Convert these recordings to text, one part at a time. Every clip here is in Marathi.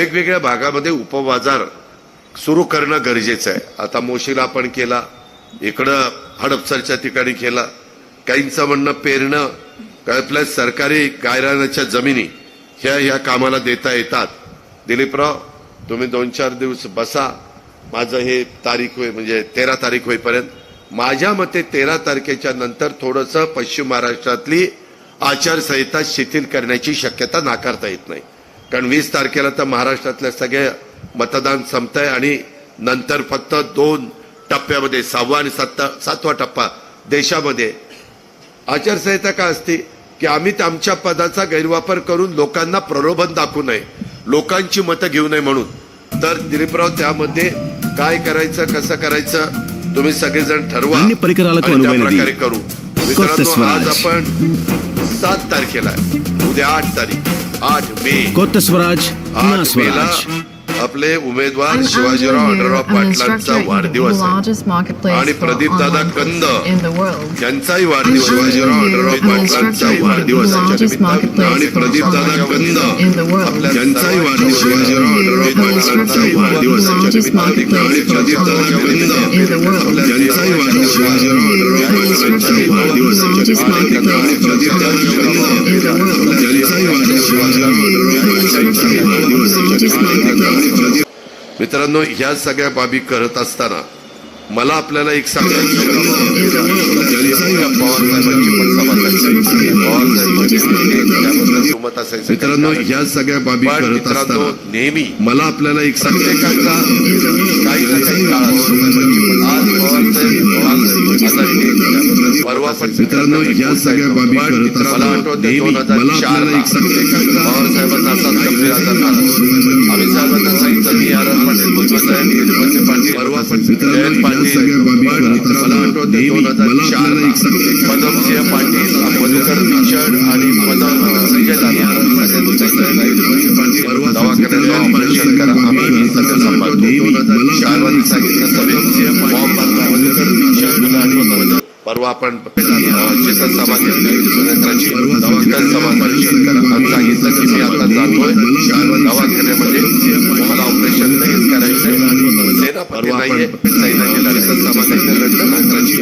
वेगवेगळ्या भागामध्ये उपबाजार सुरू करणं गरजेचं आहे. आता मोशीला आपण केला इकडं हडपसरच्या ठिकाणी केला. काहींचं म्हणणं पेरणं काय प्लस सरकारी गायरानाच्या जमिनी ह्या ह्या कामाला देता येतात. दिलीपराव तुम्ही दोन चार दिवस बसा. माझं हे तारीख होई म्हणजे तेरा तारीख होईपर्यंत. माझ्या मते तेरा तारखेच्या नंतर थोडंसं पश्चिम महाराष्ट्रातली आचारसंहिता शिथिल करण्याची शक्यता नाकारता येत नाही. कारण वीस तारखेला तर महाराष्ट्रातल्या सगळे मतदान संपतंय आणि नंतर फक्त दोन टप्प्यामध्ये सहावा आणि सत्ता सातवा टप्पा देशामध्ये. आचारसंहिता का असते? की आम्ही आमच्या पदाचा गैरवापर करून लोकांना प्रलोभन दाखवू नये लोकांची मतं घेऊ नये म्हणून. तर दिलीपराव त्यामध्ये काय करायचं कसं करायचं तुम्ही सगळेजण ठरवा. प्रकारे करू. स्वराज आपण सात तारखेला उद्या आठ तारीख. आठ मे. स्वराज आठ मेला आपले उमेदवार शिवाजीराव अंडरराव पाटलांचा वाढदिवस आणि प्रदीप दादा कंद यांचाही वाढदिवस शिवाजीराव अंडरराव पाटलांचा वाढदिवस आणि प्रदीप दादा कंद यांचाही वाढदिवस शिवाजीराव अंडरराव पाटलांचा वाढदिवस आणि प्रदीप दादा कंद यांचाही वाढदिवस शिवाजीराव अंडरराव पाटलांचा वाढदिवस आणि प्रदीप दादा कंद यांचाही वाढदिवस शिवाजीराव अंडरराव पाटलांचा वाढदिवस मित्रांनो ह्या सगळ्या बाबी करत असताना मला आपल्याला एक सांगायचं मित्रांनो ह्या सगळ्या बाबी करत असताना नेहमी मला आपल्याला एक सांगायचं मित्रांनो पाटील सगळ्या बाबी करत पाटील मधुकर पिचड आणि विजय दवाखान्यात सांगितलं परवा आपण चेतन सभा घेतली. चेतन सभा परिषद करा आणि सांगितलं की मी आता जातोय. दवाखान्यामध्ये मला ऑपरेशन लगेच करायचंय सेना परवा नाहीये सैना केला चेतन सभा घेतल्यानंतराची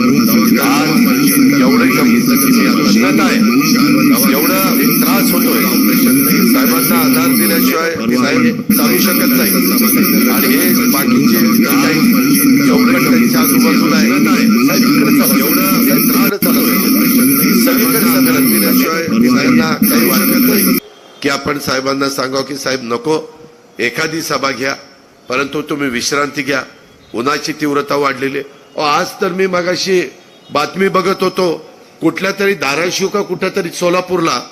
आज एवढं आहे एवढं त्रास होतोय साहेबांना आधार दिल्याशिवाय साहेब चालू शकत नाही आणि हे बाकीचे एवढं त्यांच्या आजूबाजूला आहे एवढं त्रास आहे. सगळीकडे सगळं दिल्याशिवाय साहेबांना काही वाटत नाही की आपण साहेबांना सांगाव की साहेब नको एखादी सभा घ्या परंतु तुम्ही विश्रांती घ्या. उन्हाची तीव्रता वाढलेली आहे. अहो, आज तर मी मगाशी बातमी बघत होतो कुठल्या तरी धाराशिव का कुठल्या तरी सोलापूरला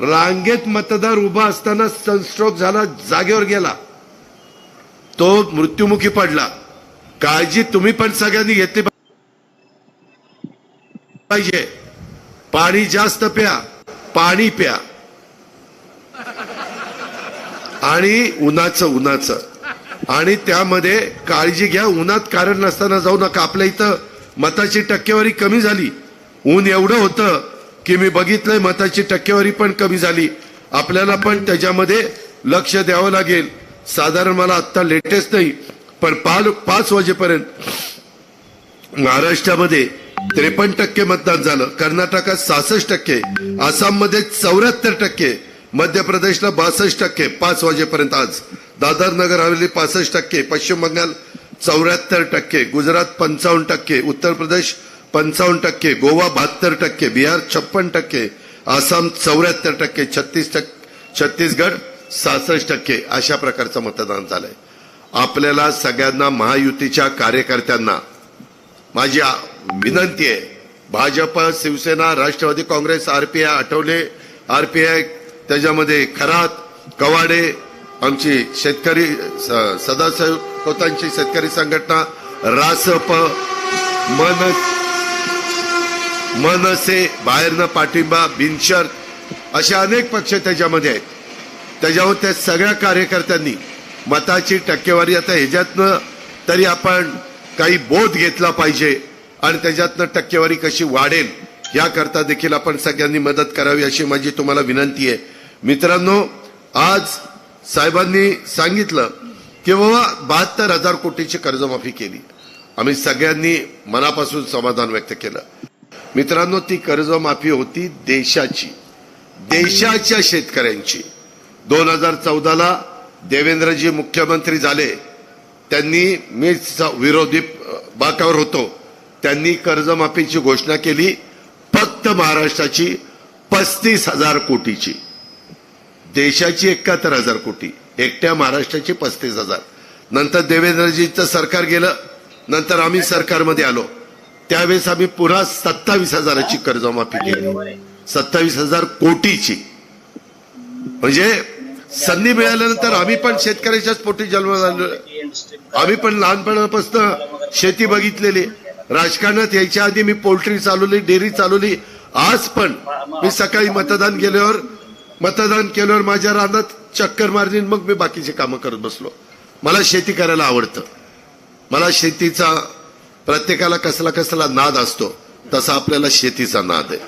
रांगेत मतदार उभा असताना सनस्ट्रोक झाला जागेवर गेला. तो मृत्युमुखी पडला. काळजी तुम्ही पण सगळ्यांनी घेतली पाहिजे. पाणी जास्त प्या पाणी प्या. आणि उन्हाचं उन्हाचं. आणि त्यामध्ये काळजी घ्या उन्हात कारण नसताना जाऊ नका. आपल्या इथं मताची टक्केवारी कमी झाली. ऊन एवढं होतं की मी बघितलंय मताची टक्केवारी पण कमी झाली. आपल्याला पण त्याच्यामध्ये लक्ष द्यावं लागेल. साधारण मला आत्ता लेटेस्ट नाही पण पाच पाच वाजेपर्यंत महाराष्ट्रामध्ये त्रेपन्न टक्के मतदान झालं. कर्नाटकात सहासष्ट टक्के आसाममध्ये चौऱ्याहत्तर टक्के मध्य प्रदेशला बासष्ट टक्के पाच वाजेपर्यंत आज. दादर नगर हवेली पासष्ट टक्के पश्चिम बंगाल चौऱ्याहत्तर टक्के गुजरात पंचावन्न टक्के उत्तर प्रदेश पंचावन्न टक्के गोवा बहात्तर टक्के बिहार छप्पन टक्के आसाम चौऱ्याहत्तर टक्के छत्तीस टक्के छत्तीसगड सहासष्ट टक्के अशा प्रकारचं मतदान झालंय. आपल्याला सगळ्यांना महायुतीच्या कार्यकर्त्यांना माझी विनंती आहे. Bhajap Shivsena Rashtrawadi Congress RPI Athawale RPI त्याच्यामध्ये खरात कवाडे आमची शेतकरी स- खोतांची शेतकरी संघटना रासप मन मनसे बाहेरनं पाठिंबा बिनशर्त असे अनेक पक्ष त्याच्यामध्ये आहेत. त्याच्यावर त्या सगळ्या कार्यकर्त्यांनी मताची टक्केवारी आता ह्याच्यातनं तरी आपण काही बोध घेतला पाहिजे आणि त्याच्यातनं टक्केवारी कशी वाढेल याकरता देखील आपण सगळ्यांनी मदत करावी अशी माझी तुम्हाला विनंती आहे. मित्रांनो आज साहेबांनी सांगितलं की बाबा बहात्तर हजार कोटीची कर्जमाफी केली. आम्ही सगळ्यांनी मनापासून समाधान व्यक्त केलं. मित्रांनो ती कर्जमाफी होती देशाची देशाच्या शेतकऱ्यांची. दोन हजार चौदाला देवेंद्रजी मुख्यमंत्री झाले. त्यांनी मी विरोधी बाकावर होतो. त्यांनी कर्जमाफीची घोषणा केली. फक्त महाराष्ट्राची पस्तीस हजार कोटीची. देशाची एकाहत्तर हजार कोटी एकट्या महाराष्ट्राची पस्तीस हजार. नंतर देवेंद्रजीचं सरकार गेलं नंतर आम्ही सरकारमध्ये आलो. त्यावेळेस आम्ही पुन्हा सत्तावीस हजाराची कर्जमाफी केली. सत्तावीस हजार कोटीची. म्हणजे संधी मिळाल्यानंतर आम्ही पण शेतकऱ्याच्याच पोटी जन्म झालो. आम्ही पण लहानपणापासून शेती बघितलेली. राजकारणात यायच्या आधी मी पोल्ट्री चालवली डेअरी चालवली. आज पण मी सकाळी मतदान गेल्यावर मतदान केल्यावर माझ्या रानात चक्कर मारली मग मी बाकीचे कामं करत बसलो. मला शेती करायला आवडतं. मला शेतीचा प्रत्येकाला कसला कसला नाद असतो तसा आपल्याला शेतीचा नाद आहे.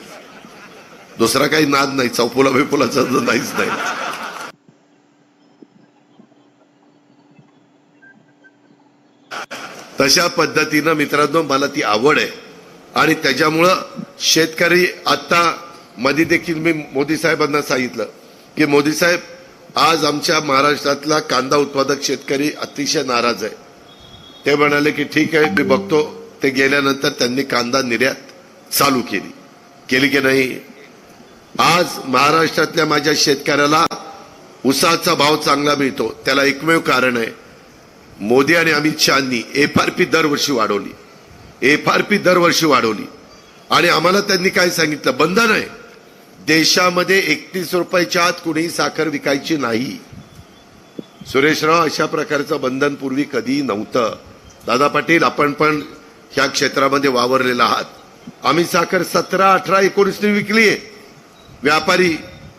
दुसरा काही नाद नाही चौफुला बिपुलाचा तर नाहीच नाही. तशा पद्धतीनं मित्रांनो मला ती आवड आहे. आणि त्याच्यामुळं शेतकरी आता मध्ये देखील मी मोदी साहेबांना सांगितलं की मोदी साहेब आज आमच्या महाराष्ट्रातला कांदा उत्पादक शेतकरी अतिशय नाराज आहे. ते म्हणाले की ठीक आहे मी बघतो. ते गेल्यानंतर त्यांनी कांदा निर्यात चालू केली. केली की नाही? आज महाराष्ट्रातल्या माझ्या शेतकऱ्याला उसाचा भाव चांगला मिळतो. त्याला एकमेव कारण आहे मोदी आणि अमित शहानी एफ आर पी दरवर्षी वाढवली. एफ आर पी दरवर्षी वाढवली. आणि आम्हाला त्यांनी काय सांगितलं? बंधन आहे. देशामध्ये एकतीस रुपयाच्या आत कुणीही साखर विकायची नाही. सुरेशराव अशा प्रकारचं बंधन पूर्वी कधी नव्हतं. दादा पाटील आपण पण ह्या क्षेत्रामध्ये वावरलेला आहात. आम्ही साखर सतरा अठरा एकोणीसनी विकली आहे. व्यापारी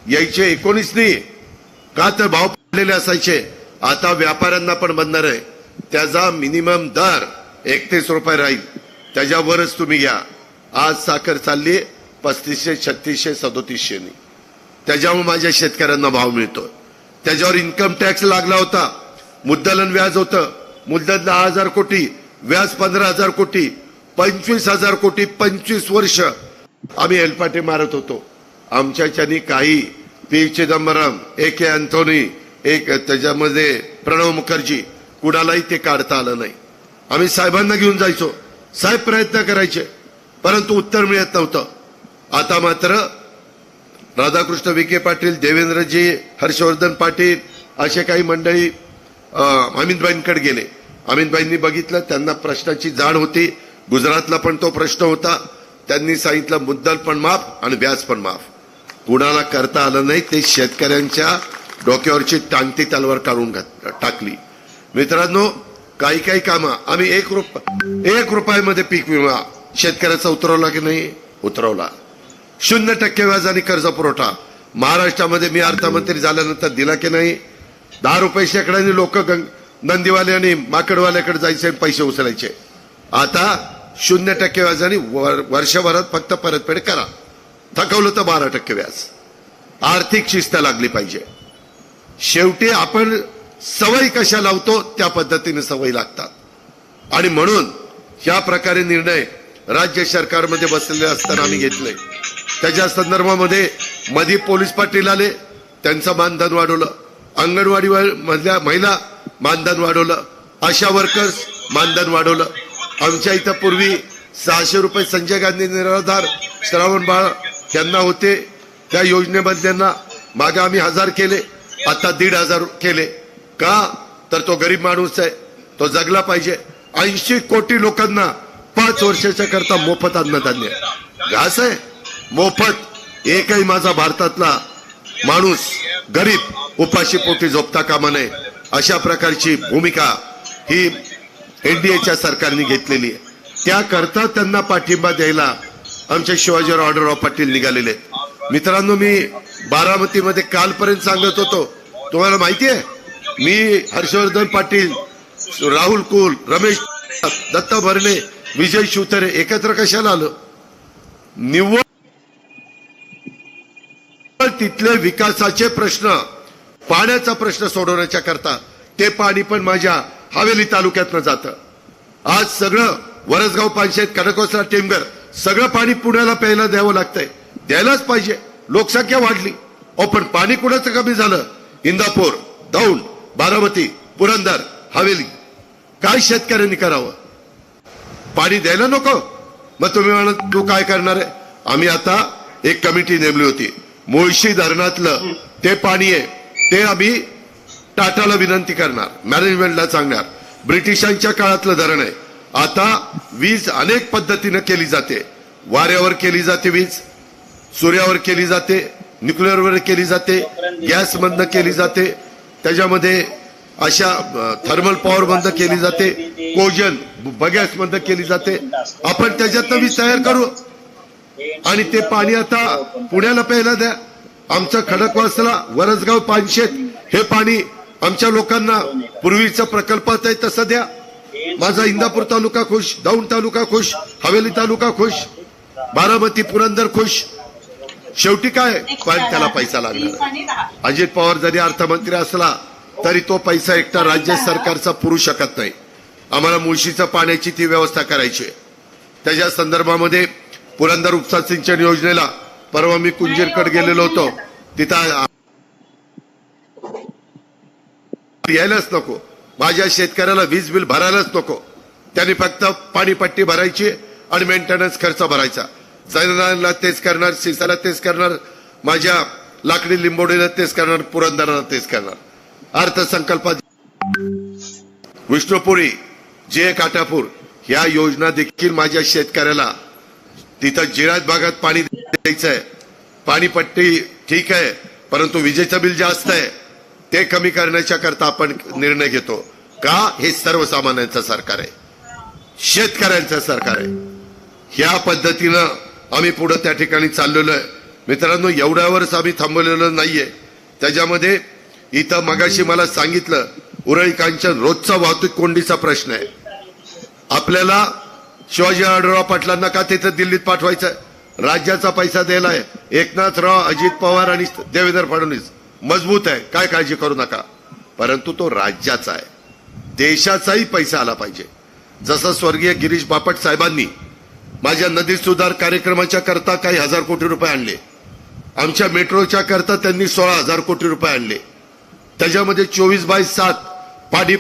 यायचे एकोणीसनी. का तर भाव पडलेले असायचे. आता व्यापाऱ्यांना पण बनणार आहे. त्याचा मिनिमम दर एकतीस रुपये राहील. त्याच्यावरच तुम्ही घ्या. आज साखर चालली पस्तीसशे छत्तीसशे सदोतीसशेनी. त्याच्यामुळे माझ्या शेतकऱ्यांना भाव मिळतो त्याच्यावर इन्कम टॅक्स लागला होता. मुद्दलन व्याज होतं. मुद्दल दहा हजार कोटी व्याज पंधरा हजार कोटी पंचवीस हजार कोटी पंचवीस वर्ष आम्ही हेलपाटे मारत होतो. आमच्याच्यानी काही P Chidambaram A K Antony एक त्याच्यामध्ये प्रणव मुखर्जी कुणालाही ते काढता आलं नाही. आम्ही साहेबांना घेऊन जायचो. साहेब प्रयत्न करायचे परंतु उत्तर मिळत नव्हतं. आता मात्र राधाकृष्ण विखे पाटील देवेंद्रजी हर्षवर्धन पाटील असे काही मंडळी अमितबाईंकडे गेले. अमितबाईंनी बघितलं त्यांना प्रश्नाची जाण होती. गुजरातला पण तो प्रश्न होता. त्यांनी सांगितलं मुद्दल पण माफ आणि व्याज पण माफ. कुणाला करता आलं नाही ते शेतकऱ्यांच्या डोक्यावरची टांगती तलवार काढून टाकली. मित्रांनो काही काही कामं. आम्ही एक रुप एक रुपयामध्ये पीक विमा शेतकऱ्याचा उतरवला की नाही? उतरवला. शून्य टक्के व्याजाने कर्ज पुरवठा. महाराष्ट्रामध्ये मी अर्थमंत्री झाल्यानंतर दिला की नाही? दहा रुपये शेकड्याने लोक नंदीवाले आणि माकडवाल्याकडे जायचे आणि पैसे उचलायचे. आता शून्य टक्के व्याजाने वर- वर्षभरात फक्त परतफेड करा. थकवलं तर बारा टक्के व्याज. आर्थिक शिस्त लागली पाहिजे. शेवटी आपण सवयी कशा लावतो त्या पद्धतीने सवयी लागतात. आणि म्हणून या प्रकारे निर्णय राज्य सरकारमध्ये बसलेले असताना आम्ही घेतले. त्याच्या संदर्भामध्ये मधी पोलीस पाटील आले त्यांचं मानधन वाढवलं. अंगणवाडी मधल्या महिला मानधन वाढवलं. आशा वर्कर्स मानधन वाढवलं. आमच्या इथं पूर्वी सहाशे रुपये संजय गांधी निराधार श्रावण बाळ यांना होते. त्या योजनेमधल्यांना मागे आम्ही हजार केले आता दीड हजार केले. का? तर तो गरीब माणूस आहे. तो जगला पाहिजे. ऐंशी कोटी लोकांना पाच वर्षाच्या करता मोफत अन्नधान्य घास आहे. मोफत एकही माझा भारतातला माणूस गरीब उपाशी पोटी झोपता कामा नये. अशा प्रकारची भूमिका ही एनडीएच्या सरकारने घेतलेली आहे. त्याकरता त्यांना पाठिंबा द्यायला आमच्या शिवाजीराव ऑफ पाटील निघालेले मित्रांनो मी बारामतीमध्ये कालपर्यंत सांगत होतो. तुम्हाला माहिती आहे? मी हर्षवर्धन पाटील राहुल कुल रमेश दत्ता भरणे विजय शिवतरे एकत्र कशाला आलं? निव्वळ तिथले विकासाचे प्रश्न पाण्याचा प्रश्न सोडवण्याच्या करता ते पाणी पण माझ्या हवेली तालुक्यातनं जातं. आज सगळं वरसगाव पंचायत कडकोसरा टेमगर सगळं पाणी पुण्याला प्यायला द्यावं लागतंय. द्यायलाच पाहिजे. लोकसंख्या वाढली. अहो पण पाणी कुणाचं कमी झालं? इंदापूर दौंड बारामती पुरंदर हवेली. काय शेतकऱ्यांनी करावं? पाणी द्यायला नको? मग तुम्ही म्हणा तू काय करणार आहे? आम्ही आता एक कमिटी नेमली होती. मुळशी धरणातलं ते पाणी आहे. ते आम्ही टाटाला विनंती करणार. मॅनेजमेंटला सांगणार. ब्रिटिशांच्या काळातलं धरण आहे. आता वीज अनेक पद्धतीनं केली जाते. वाऱ्यावर केली जाते वीज सूर्यावर केली जाते न्यूक्लिअरवर केली जाते गॅस मधनं केली जाते. त्याच्यामध्ये अशा थर्मल पॉवर बंद केली जाते. कोजन बगॅस बंद केली जाते. आपण त्याच्यातनं वीज तयार करू. आणि ते पाणी आता पुण्याला प्यायला द्या. आमचा खडकवासला वरसगाव पानशेत. हे पाणी आमच्या लोकांना पूर्वीचं प्रकल्पात आहे तसं द्या. माझा इंदापूर तालुका खुश दौंड तालुका खुश हवेली तालुका खुश बारामती पुरंदर खुश. शेवटी काय? पण त्याला पैसा लागणार. अजित पवार जरी अर्थमंत्री असला तरी तो पैसा एकटा राज्य सरकारचा पुरू शकत नाही. आम्हाला मुळशीचं पाण्याची ती व्यवस्था करायची आहे. त्याच्या संदर्भामध्ये पुरंदर उपसा सिंचन योजनेला परवा मी कुंजीरकडे गेलेलो होतो. तिथं यायलाच नको. माझ्या शेतकऱ्याला वीज बिल भरायलाच नको. त्यांनी फक्त पाणीपट्टी भरायची आणि मेंटेनन्स खर्च भरायचा. सैनाला तेच करणार सिसाला तेच करणार माझ्या लाकडी लिंबोडीला तेच करणार पुरंदराला तेच करणार. अर्थसंकल्पात विष्णुपुरी जे काटापूर ह्या योजना देखील माझ्या शेतकऱ्याला तिथं जिरायत भागात पाणी द्यायचं आहे पाणीपट्टी ठीक आहे परंतु विजेचं बिल जास्त आहे. ते कमी करण्याच्या करता आपण निर्णय घेतो. का? हे सर्वसामान्यांचं सरकार आहे. शेतकऱ्यांचं सरकार आहे. ह्या पद्धतीनं आम्ही पुढे त्या ठिकाणी चाललेलो आहे. मित्रांनो एवढ्यावरच आम्ही थांबवलेलो नाहीये. त्याच्यामध्ये इथं मगाशी मला सांगितलं उरळी कांचन रोजचा वाहतूक कोंडीचा प्रश्न आहे. आपल्याला शिवाजी आढळराव पाटलांना का तिथं दिल्लीत पाठवायचं? राज्याचा पैसा द्यायलाय एकनाथराव अजित पवार आणि देवेंद्र फडणवीस मजबूत आहे. काय काळजी करू नका. परंतु तो राज्याचा आहे. देशाचाही पैसा आला पाहिजे. जसं स्वर्गीय गिरीश बापट साहेबांनी माझ्या नदी सुधार कार्यक्रमाच्या करता काही हजार कोटी रुपये आणले. आमच्या मेट्रोच्या करता त्यांनी सोळा हजार कोटी रुपये आणले. त्याच्यामध्ये चोवीस बाय सात पाणी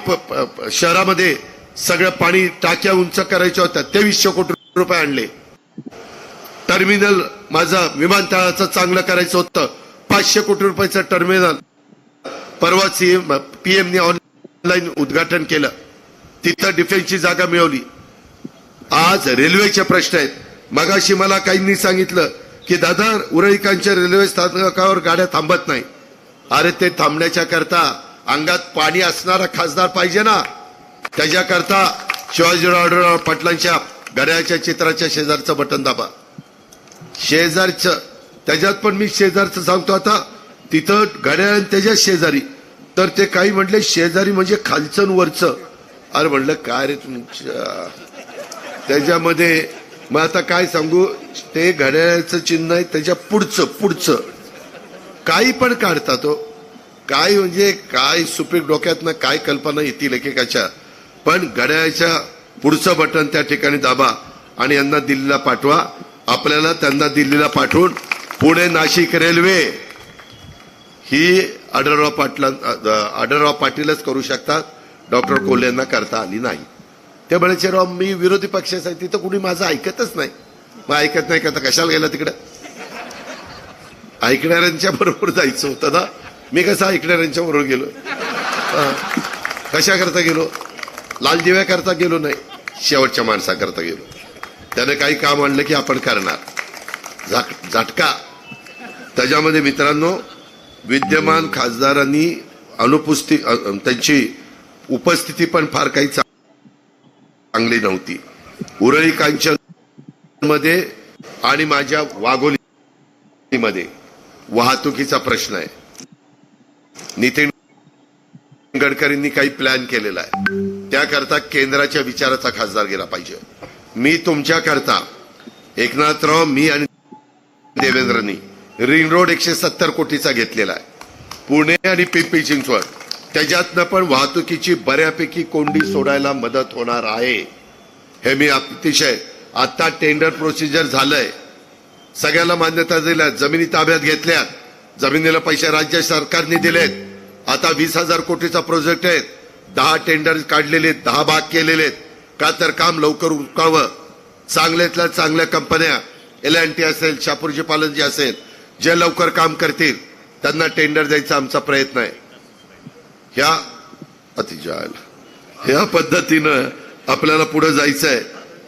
शहरामध्ये सगळं पाणी टाक्या उंच करायच्या होत्या. तेवीसशे कोटी रुपये आणले. टर्मिनल माझं विमानतळाचं चांगलं करायचं होतं. पाचशे कोटी रुपयाचं टर्मिनल. परवा सीएम पीएमने ऑनलाईन उद्घाटन केलं. तिथं डिफेन्सची जागा मिळवली. आज रेल्वेचे प्रश्न आहेत. मगाशी मला काहींनी सांगितलं की दादा उरळीकांच्या रेल्वे स्थानकावर गाड्या थांबत नाही. अरे ते थांबण्याच्या करता अंगात पाणी असणारा खासदार पाहिजे ना. त्याच्याकरता शिवाजीराव पाटलांच्या घड्याळच्या चित्राच्या शेजारचं बटन दाबा. शेजारचं त्याच्यात पण मी शेजारचं सांगतो आता. तिथं घड्याळ आणि त्याच्या शेजारी. तर ते काही म्हटले शेजारी म्हणजे खालचं आणि वरचं. अरे म्हणलं काय रे तुमच्या त्याच्यामध्ये मग आता काय सांगू? ते घड्याळाचं चिन्ह आहे त्याच्या पुढचं पुढचं. काही पण काढतात तो काय म्हणजे काय सुपीक डोक्यातनं काय कल्पना येतील एकेकाच्या? पण घड्याळाच्या पुढचं बटन त्या ठिकाणी दाबा आणि यांना दिल्लीला पाठवा. आपल्याला त्यांना दिल्लीला पाठवून पुणे नाशिक रेल्वे ही आढळराव पाटला आढळराव पाटीलच करू शकतात. डॉक्टर कोल्हे यांना करता आली नाही. ते म्हणायचे राव मी विरोधी पक्षाचा आहे तिथं कुणी माझं ऐकतच नाही. मग ऐकत नाही का? तर कशाला गेला तिकडं? ऐकणाऱ्यांच्या बरोबर जायचं होतं ना. मी कसं ऐकणाऱ्यांच्या बरोबर गेलो? कशा करता गेलो? लाल दिव्या करता गेलो नाही शेवटच्या माणसाकरता गेलो. त्याने काही काम आणलं की आपण करणार. झटका. त्याच्यामध्ये मित्रांनो विद्यमान खासदारांनी अनुपस्थित त्यांची उपस्थिती पण फार काही चांगली नव्हती. उरळी कांचनमध्ये आणि माझ्या वाघोलीमध्ये वाहतुकीचा प्रश्न आहे. नितीन गडकरींनी काही प्लॅन केलेला आहे. त्याकरता केंद्राच्या विचाराचा खासदार गेला पाहिजे. मी तुमच्याकरता एकनाथराव मी आणि देवेंद्रनी रिंग रोड एकशे सत्तर कोटीचा घेतलेला आहे. पुणे आणि पिंपरी चिंचवड त्याच्यातनं पण वाहतुकीची बऱ्यापैकी कोंडी सोडायला मदत होणार आहे. हे मी अतिशय आता टेंडर प्रोसिजर झालंय. सगळ्याला मान्यता दिल्या जमिनी ताब्यात घेतल्या जमिनीला पैसे राज्य सरकारने दिलेत. आता वीस हजार कोटीचा प्रोजेक्ट आहे. दहा टेंडर काढलेले आहेत, दहा भाग केलेले आहेत का तर काम लवकर उरकावं. चांगल्यातल्या चांगल्या कंपन्या एल अँड टी असेल शापूरजी पालनजी असेल जे लवकर काम करतील त्यांना टेंडर द्यायचा आमचा प्रयत्न आहे. ह्या अतिजय ह्या पद्धतीनं आपल्याला पुढे जायचं आहे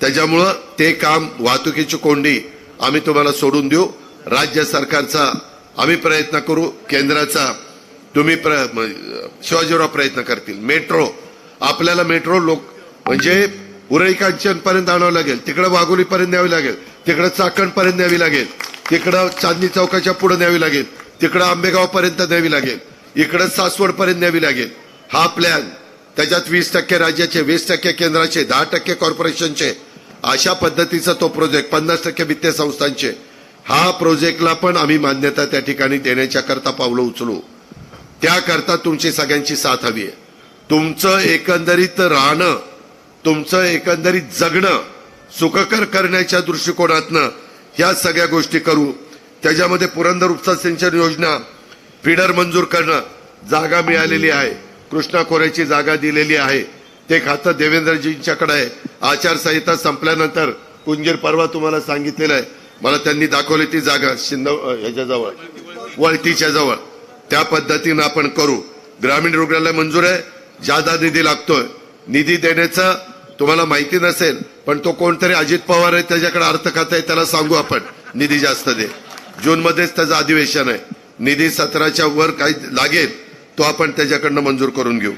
त्याच्यामुळं ते काम वाहतुकीची कोंडी आम्ही तुम्हाला सोडून देऊ. राज्य सरकारचा आम्ही प्रयत्न करू केंद्राचा तुम्ही प्र शिवाजीराव प्रयत्न करतील. मेट्रो आपल्याला मेट्रो लोक म्हणजे उरई कांचनपर्यंत आणावं लागेल. तिकडं वाघोलीपर्यंत न्यावी लागेल. तिकडं चाकणपर्यंत न्यावी लागेल. तिकडं चांदणी चौकाच्या पुढे न्यावी लागेल. तिकडं आंबेगावपर्यंत न्यावी लागेल. इकडं सासवडपर्यंत न्यावी लागेल. हा प्लॅन त्याच्यात वीस टक्के राज्याचे वीस टक्के केंद्राचे दहा टक्के कॉर्पोरेशनचे अशा पद्धतीचा तो प्रोजेक्ट पन्नास टक्के वित्तीय संस्थांचे. हा प्रोजेक्टला पण आम्ही मान्यता त्या ठिकाणी देण्याच्या करता पावलं उचलू. त्याकरता तुमची सगळ्यांची साथ हवी आहे. तुमचं एकंदरीत राहणं तुमचं एकंदरीत जगणं सुखकर करण्याच्या दृष्टिकोनातनं ह्या सगळ्या गोष्टी करू. त्याच्यामध्ये पुरंदर उपसा सिंचन योजना फिडर मंजूर करणं जागा मिळालेली आहे. कृष्णा खोऱ्याची जागा दिलेली आहे. ते खातं देवेंद्रजींच्याकडे आहे. आचारसंहिता संपल्यानंतर कुंजीर परवा तुम्हाला सांगितलेलं आहे. मला त्यांनी दाखवली ती जागा शिंद ह्याच्याजवळ वळतीच्या जवळ. त्या पद्धतीनं आपण करू. ग्रामीण रुग्णालय मंजूर आहे. जादा निधी लागतोय. निधी देण्याचं तुम्हाला माहिती नसेल पण तो कोणतरी अजित पवार आहे त्याच्याकडे अर्थ खात आहे त्याला सांगू आपण. निधी जास्त दे. जून मध्येच त्याचं अधिवेशन आहे. निधी सतराच्या वर काही लागेल तो आपण त्याच्याकडनं मंजूर करून घेऊ.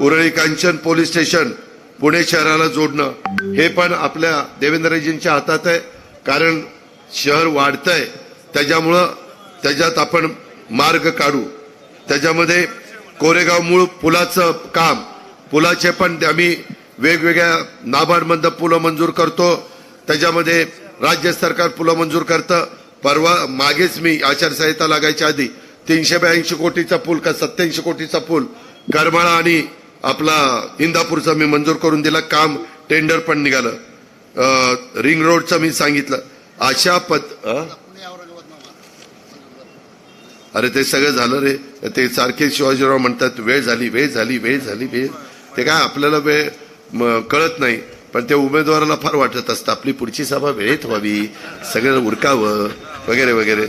उरळी कांचन पोलीस स्टेशन पुणे शहराला जोडणं हे पण आपल्या देवेंद्रजींच्या हातात आहे. कारण शहर वाढतंय. त्याच्यामुळं त्याच्यात आपण मार्ग काढू. त्याच्यामध्ये कोरेगाव मूळ पुलाचं काम पुलाचे पण आम्ही वेगवेगळ्या नाबार्डमधनं पुलं मंजूर करतो. त्याच्यामध्ये राज्य सरकार पुलं मंजूर करतं. परवा मागेच मी आचारसंहिता लागायच्या आधी तीनशे ब्याऐंशी कोटीचा पूल का सत्याऐंशी कोटीचा पूल करमाळा आणि आपला इंदापूरचा मी मंजूर करून दिला. काम टेंडर पण निघालं. रिंग रोडचं मी सांगितलं. अशा पद अरे ते सगळं झालं रे. ते सारखे शिवाजीराव म्हणतात वेळ झाली वेळ झाली वेळ झाली वेळ. ते काय आपल्याला वेळ कळत नाही. पण ते उमेदवाराला फार वाटत असतं आपली पुढची सभा वेळेत व्हावी. सगळं उरकावं. वगैरे वगैरे.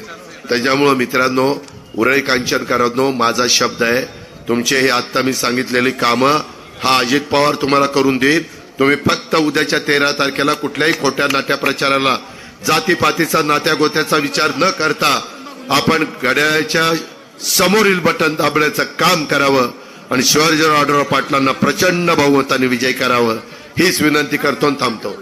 त्याच्यामुळं मित्रांनो उरळी कांचनकरांनो माझा शब्द आहे तुमचे हे आत्ता मी सांगितलेली कामं हा अजित पवार तुम्हाला करून देईल. तुम्ही फक्त उद्याच्या तेरा तारखेला कुठल्याही खोट्या नाट्या प्रचाराला जातीपातीचा नात्या गोत्याचा विचार न करता आपण घड्याळ्याच्या समोरील बटन दाबण्याचं काम करावं आणि शिवाजी आढळ पाटलांना प्रचंड बहुमताने विजय करावं हीच विनंती करतो थांबतो